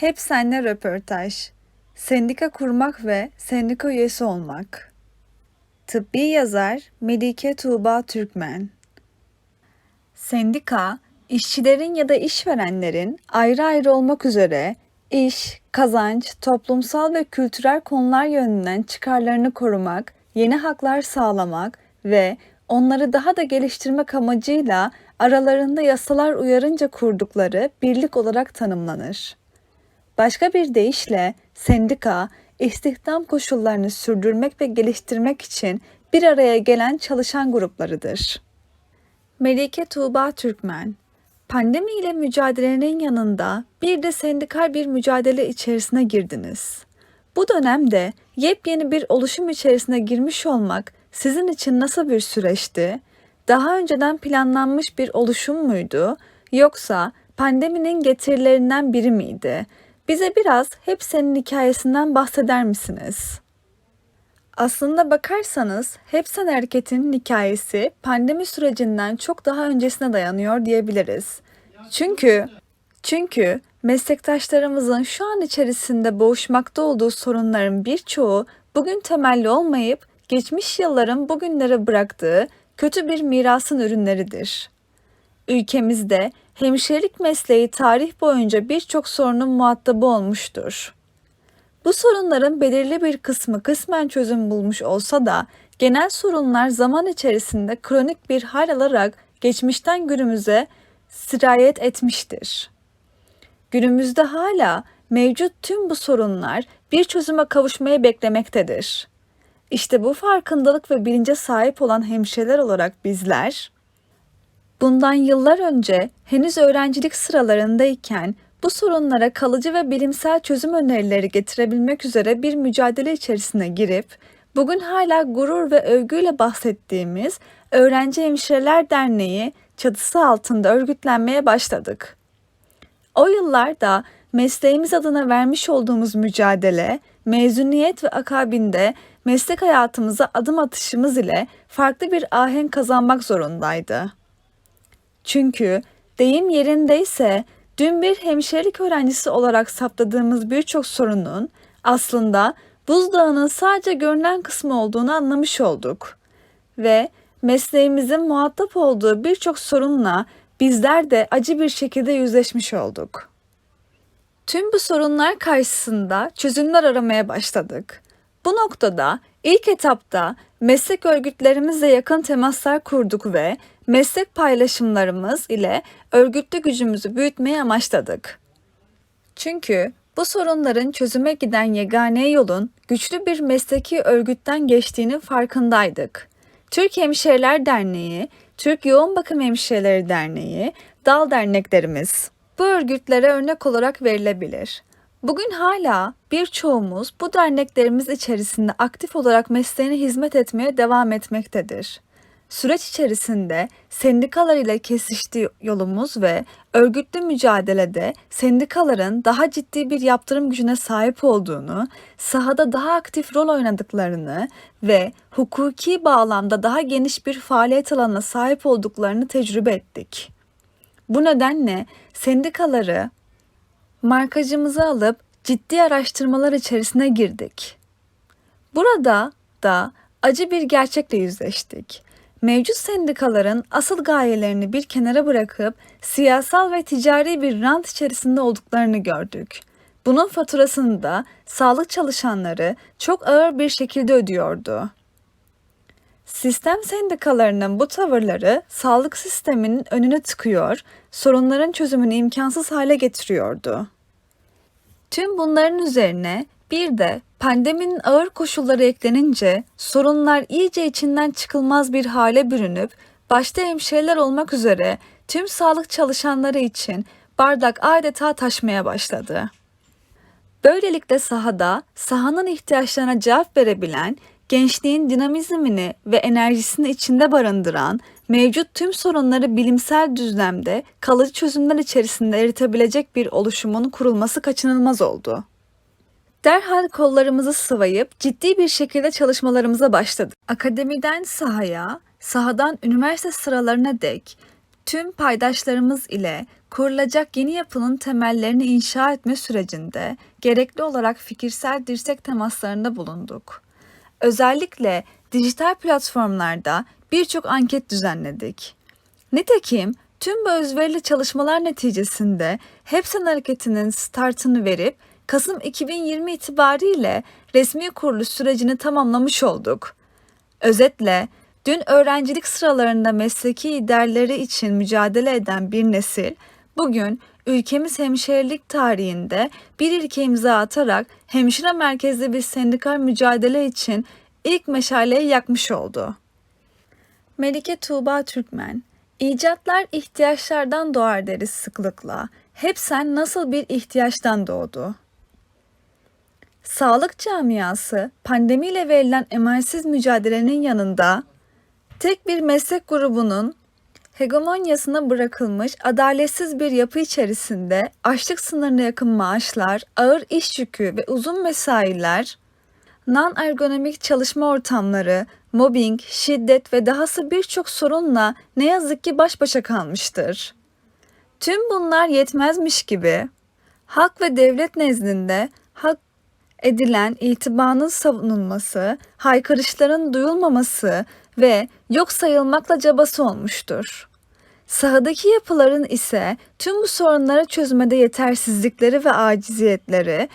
Hep seninle röportaj. Sendika kurmak ve sendika üyesi olmak. Tıbbi yazar Melike Tuğba Türkmen. Sendika, işçilerin ya da işverenlerin ayrı ayrı olmak üzere iş, kazanç, toplumsal ve kültürel konular yönünden çıkarlarını korumak, yeni haklar sağlamak ve onları daha da geliştirmek amacıyla aralarında yasalar uyarınca kurdukları birlik olarak tanımlanır. Başka bir deyişle sendika, istihdam koşullarını sürdürmek ve geliştirmek için bir araya gelen çalışan gruplarıdır. Melike Tuğba Türkmen Pandemi ile mücadelenin yanında bir de sendikal bir mücadele içerisine girdiniz. Bu dönemde yepyeni bir oluşum içerisine girmiş olmak sizin için nasıl bir süreçti? Daha önceden planlanmış bir oluşum muydu yoksa pandeminin getirilerinden biri miydi? Bize biraz hep senin hikayesinden bahseder misiniz? Aslında bakarsanız Hepsen Hareketi'nin hikayesi pandemi sürecinden çok daha öncesine dayanıyor diyebiliriz. Çünkü çünkü meslektaşlarımızın şu an içerisinde boğuşmakta olduğu sorunların birçoğu bugün temelli olmayıp geçmiş yılların bugünlere bıraktığı kötü bir mirasın ürünleridir. Ülkemizde hemşirelik mesleği tarih boyunca birçok sorunun muhatabı olmuştur. Bu sorunların belirli bir kısmı kısmen çözüm bulmuş olsa da genel sorunlar zaman içerisinde kronik bir hal alarak geçmişten günümüze sirayet etmiştir. Günümüzde hala mevcut tüm bu sorunlar bir çözüme kavuşmayı beklemektedir. İşte bu farkındalık ve bilince sahip olan hemşireler olarak bizler, bundan yıllar önce henüz öğrencilik sıralarındayken bu sorunlara kalıcı ve bilimsel çözüm önerileri getirebilmek üzere bir mücadele içerisine girip, bugün hala gurur ve övgüyle bahsettiğimiz Öğrenci Hemşireler Derneği çatısı altında örgütlenmeye başladık. O yıllarda mesleğimiz adına vermiş olduğumuz mücadele, mezuniyet ve akabinde meslek hayatımıza adım atışımız ile farklı bir ahenk kazanmak zorundaydı. Çünkü deyim yerindeyse dün bir hemşirelik öğrencisi olarak saptadığımız birçok sorunun aslında buzdağının sadece görünen kısmı olduğunu anlamış olduk. Ve mesleğimizin muhatap olduğu birçok sorunla bizler de acı bir şekilde yüzleşmiş olduk. Tüm bu sorunlar karşısında çözümler aramaya başladık. Bu noktada ilk etapta meslek örgütlerimizle yakın temaslar kurduk ve meslek paylaşımlarımız ile örgütlü gücümüzü büyütmeyi amaçladık. Çünkü bu sorunların çözüme giden yegane yolun güçlü bir mesleki örgütten geçtiğinin farkındaydık. Türk Hemşireler Derneği, Türk Yoğun Bakım Hemşireleri Derneği, dal derneklerimiz bu örgütlere örnek olarak verilebilir. Bugün hala birçoğumuz bu derneklerimiz içerisinde aktif olarak mesleğine hizmet etmeye devam etmektedir. Süreç içerisinde sendikalar ile kesişti yolumuz ve örgütlü mücadelede sendikaların daha ciddi bir yaptırım gücüne sahip olduğunu, sahada daha aktif rol oynadıklarını ve hukuki bağlamda daha geniş bir faaliyet alanına sahip olduklarını tecrübe ettik. Bu nedenle sendikaları markacımızı alıp ciddi araştırmalar içerisine girdik. Burada da acı bir gerçekle yüzleştik. Mevcut sendikaların asıl gayelerini bir kenara bırakıp siyasal ve ticari bir rant içerisinde olduklarını gördük. Bunun faturasını da sağlık çalışanları çok ağır bir şekilde ödüyordu. Sistem sendikalarının bu tavırları sağlık sisteminin önüne tıkıyor, sorunların çözümünü imkansız hale getiriyordu. Tüm bunların üzerine bir de pandeminin ağır koşulları eklenince sorunlar iyice içinden çıkılmaz bir hale bürünüp başta hemşireler olmak üzere tüm sağlık çalışanları için bardak adeta taşmaya başladı. Böylelikle sahada sahanın ihtiyaçlarına cevap verebilen gençliğin dinamizmini ve enerjisini içinde barındıran, mevcut tüm sorunları bilimsel düzlemde kalıcı çözümler içerisinde eritebilecek bir oluşumun kurulması kaçınılmaz oldu. Derhal kollarımızı sıvayıp ciddi bir şekilde çalışmalarımıza başladık. Akademiden sahaya, sahadan üniversite sıralarına dek tüm paydaşlarımız ile kurulacak yeni yapının temellerini inşa etme sürecinde gerekli olarak fikirsel dirsek temaslarında bulunduk. Özellikle dijital platformlarda birçok anket düzenledik. Nitekim tüm bu özverili çalışmalar neticesinde Hepsen Hareketi'nin startını verip Kasım 2020 itibariyle resmi kuruluş sürecini tamamlamış olduk. Özetle dün öğrencilik sıralarında mesleki idealleri için mücadele eden bir nesil bugün ülkemiz hemşirelik tarihinde bir ilke imza atarak hemşire merkezli bir sendikal mücadele için ilk meşaleyi yakmış oldu. Melike Tuğba Türkmen, icatlar ihtiyaçlardan doğar deriz sıklıkla. Hep sen nasıl bir ihtiyaçtan doğdu? Sağlık camiası pandemiyle verilen emelsiz mücadelenin yanında tek bir meslek grubunun hegemonyasına bırakılmış adaletsiz bir yapı içerisinde açlık sınırına yakın maaşlar, ağır iş yükü ve uzun mesailer, non-ergonomik çalışma ortamları, mobbing, şiddet ve dahası birçok sorunla ne yazık ki baş başa kalmıştır. Tüm bunlar yetmezmiş gibi hak ve devlet nezdinde hak edilen itibarın savunulması, haykırışların duyulmaması ve yok sayılmakla cabası olmuştur. Sahadaki yapıların ise tüm bu sorunları çözmede yetersizlikleri ve aciziyetleri,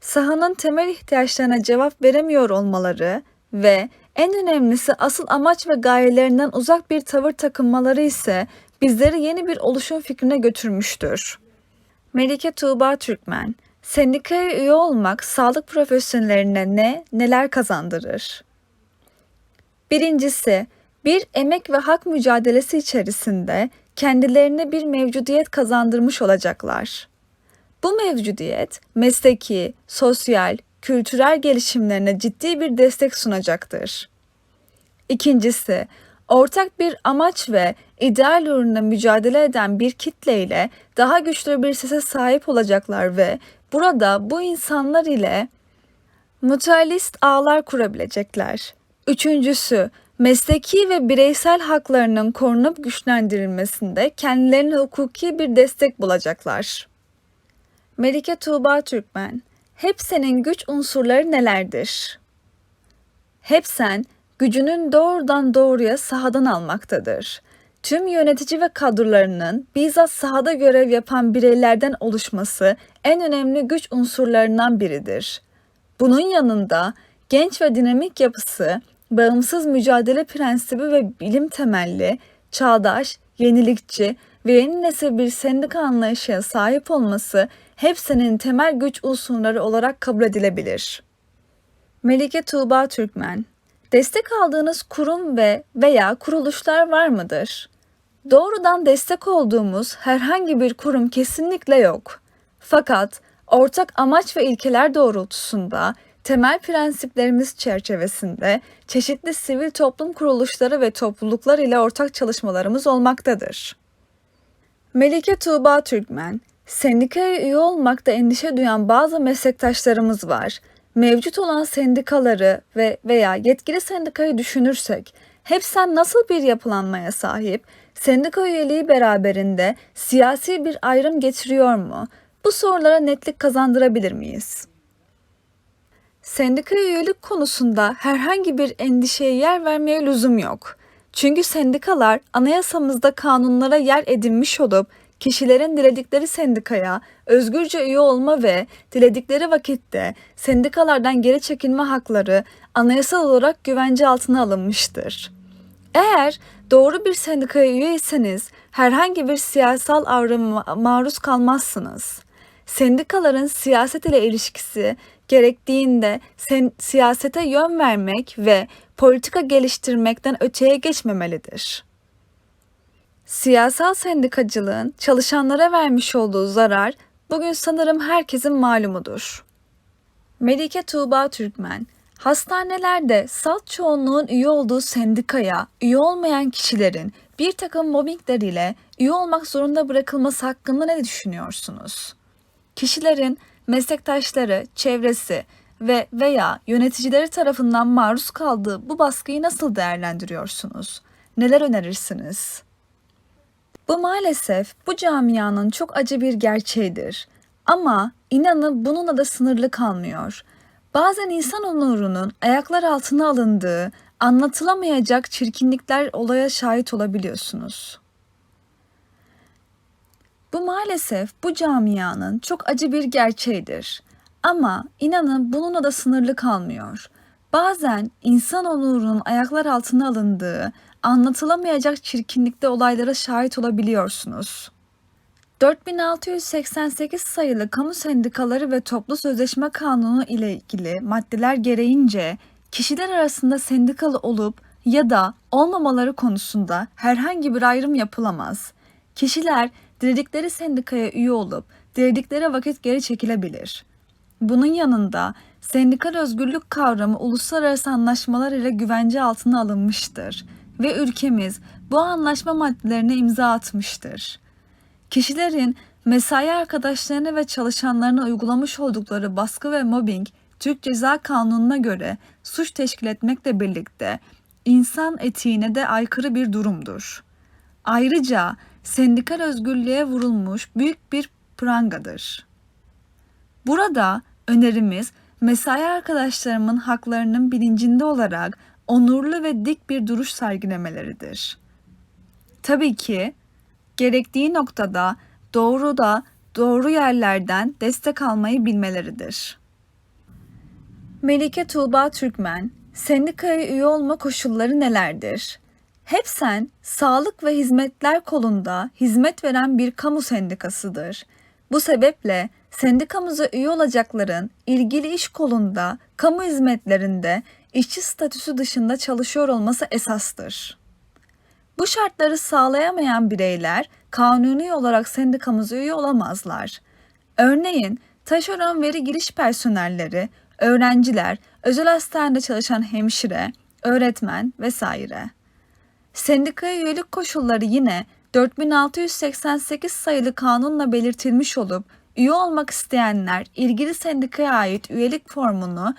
sahanın temel ihtiyaçlarına cevap veremiyor olmaları ve en önemlisi asıl amaç ve gayelerinden uzak bir tavır takınmaları ise bizleri yeni bir oluşum fikrine götürmüştür. Melike Tuğba Türkmen, sendikaya üye olmak sağlık profesyonellerine ne, neler kazandırır? Birincisi, bir emek ve hak mücadelesi içerisinde kendilerine bir mevcudiyet kazandırmış olacaklar. Bu mevcudiyet mesleki, sosyal, kültürel gelişimlerine ciddi bir destek sunacaktır. İkincisi, ortak bir amaç ve ideal uğruna mücadele eden bir kitleyle daha güçlü bir sese sahip olacaklar ve burada bu insanlar ile mutualist ağlar kurabilecekler. Üçüncüsü, mesleki ve bireysel haklarının korunup güçlendirilmesinde kendilerine hukuki bir destek bulacaklar. Melike Tuğba Türkmen, Hepsenin güç unsurları nelerdir? Hepsen, gücünün doğrudan doğruya sahadan almaktadır. Tüm yönetici ve kadrolarının bizzat sahada görev yapan bireylerden oluşması en önemli güç unsurlarından biridir. Bunun yanında genç ve dinamik yapısı, bağımsız mücadele prensibi ve bilim temelli, çağdaş, yenilikçi ve yeni nesil bir sendika anlayışına sahip olması hepsinin temel güç unsurları olarak kabul edilebilir. Melike Tuğba Türkmen Destek aldığınız kurum ve veya kuruluşlar var mıdır? Doğrudan destek olduğumuz herhangi bir kurum kesinlikle yok. Fakat ortak amaç ve ilkeler doğrultusunda temel prensiplerimiz çerçevesinde çeşitli sivil toplum kuruluşları ve topluluklar ile ortak çalışmalarımız olmaktadır. Melike Tuğba Türkmen, sendikaya üye olmakta endişe duyan bazı meslektaşlarımız var. Mevcut olan sendikaları ve veya yetkili sendikayı düşünürsek, hepsen nasıl bir yapılanmaya sahip, sendika üyeliği beraberinde siyasi bir ayrım getiriyor mu? Bu sorulara netlik kazandırabilir miyiz? Sendika üyelik konusunda herhangi bir endişeye yer vermeye lüzum yok. Çünkü sendikalar anayasamızda kanunlara yer edinmiş olup kişilerin diledikleri sendikaya özgürce üye olma ve diledikleri vakitte sendikalardan geri çekilme hakları anayasal olarak güvence altına alınmıştır. Eğer doğru bir sendikaya üyeyseniz herhangi bir siyasal avrıma maruz kalmazsınız. Sendikaların siyaset ile ilişkisi gerektiğinde sen, siyasete yön vermek ve politika geliştirmekten öteye geçmemelidir. Siyasal sendikacılığın çalışanlara vermiş olduğu zarar bugün sanırım herkesin malumudur. Melike Tuğba Türkmen, hastanelerde salt çoğunluğun üye olduğu sendikaya üye olmayan kişilerin bir takım mobbingleriyle üye olmak zorunda bırakılması hakkında ne düşünüyorsunuz? Kişilerin meslektaşları, çevresi ve veya yöneticileri tarafından maruz kaldığı bu baskıyı nasıl değerlendiriyorsunuz? Neler önerirsiniz? Bu maalesef bu camianın çok acı bir gerçeğidir. Ama inanın bununla da sınırlı kalmıyor. Bazen insan onurunun ayaklar altına alındığı, anlatılamayacak çirkinlikler olaya şahit olabiliyorsunuz. Bu maalesef bu camianın çok acı bir gerçeğidir. Ama inanın bununla da sınırlı kalmıyor. Bazen insan onurunun ayaklar altına alındığı, anlatılamayacak çirkinlikte olaylara şahit olabiliyorsunuz. 4688 sayılı Kamu Sendikaları ve Toplu Sözleşme Kanunu ile ilgili maddeler gereğince kişiler arasında sendikalı olup ya da olmamaları konusunda herhangi bir ayrım yapılamaz. Kişiler diledikleri sendikaya üye olup diledikleri vakit geri çekilebilir. Bunun yanında sendikal özgürlük kavramı uluslararası anlaşmalar ile güvence altına alınmıştır ve ülkemiz bu anlaşma maddelerine imza atmıştır. Kişilerin mesai arkadaşlarına ve çalışanlarına uygulamış oldukları baskı ve mobbing Türk Ceza Kanunu'na göre suç teşkil etmekle birlikte insan etiğine de aykırı bir durumdur. Ayrıca sendikal özgürlüğe vurulmuş büyük bir prangadır. Burada önerimiz mesai arkadaşlarımın haklarının bilincinde olarak onurlu ve dik bir duruş sergilemeleridir. Tabii ki gerektiği noktada doğru da doğru yerlerden destek almayı bilmeleridir. Melike Tuğba Türkmen, sendikaya üye olma koşulları nelerdir? Hepsen, sağlık ve hizmetler kolunda hizmet veren bir kamu sendikasıdır. Bu sebeple sendikamıza üye olacakların ilgili iş kolunda, kamu hizmetlerinde işçi statüsü dışında çalışıyor olması esastır. Bu şartları sağlayamayan bireyler kanuni olarak sendikamıza üye olamazlar. Örneğin taşeron veri giriş personelleri, öğrenciler, özel hastanede çalışan hemşire, öğretmen vesaire. Sendikaya üyelik koşulları yine 4688 sayılı kanunla belirtilmiş olup üye olmak isteyenler ilgili sendikaya ait üyelik formunu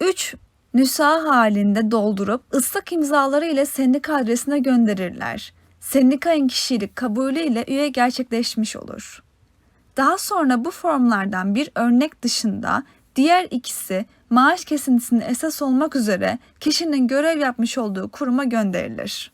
3 nüsa halinde doldurup ıslak imzaları ile sendika adresine gönderirler. Sendikayın kişilik kabulü ile üye gerçekleşmiş olur. Daha sonra bu formlardan bir örnek dışında diğer ikisi maaş kesintisinde esas olmak üzere kişinin görev yapmış olduğu kuruma gönderilir.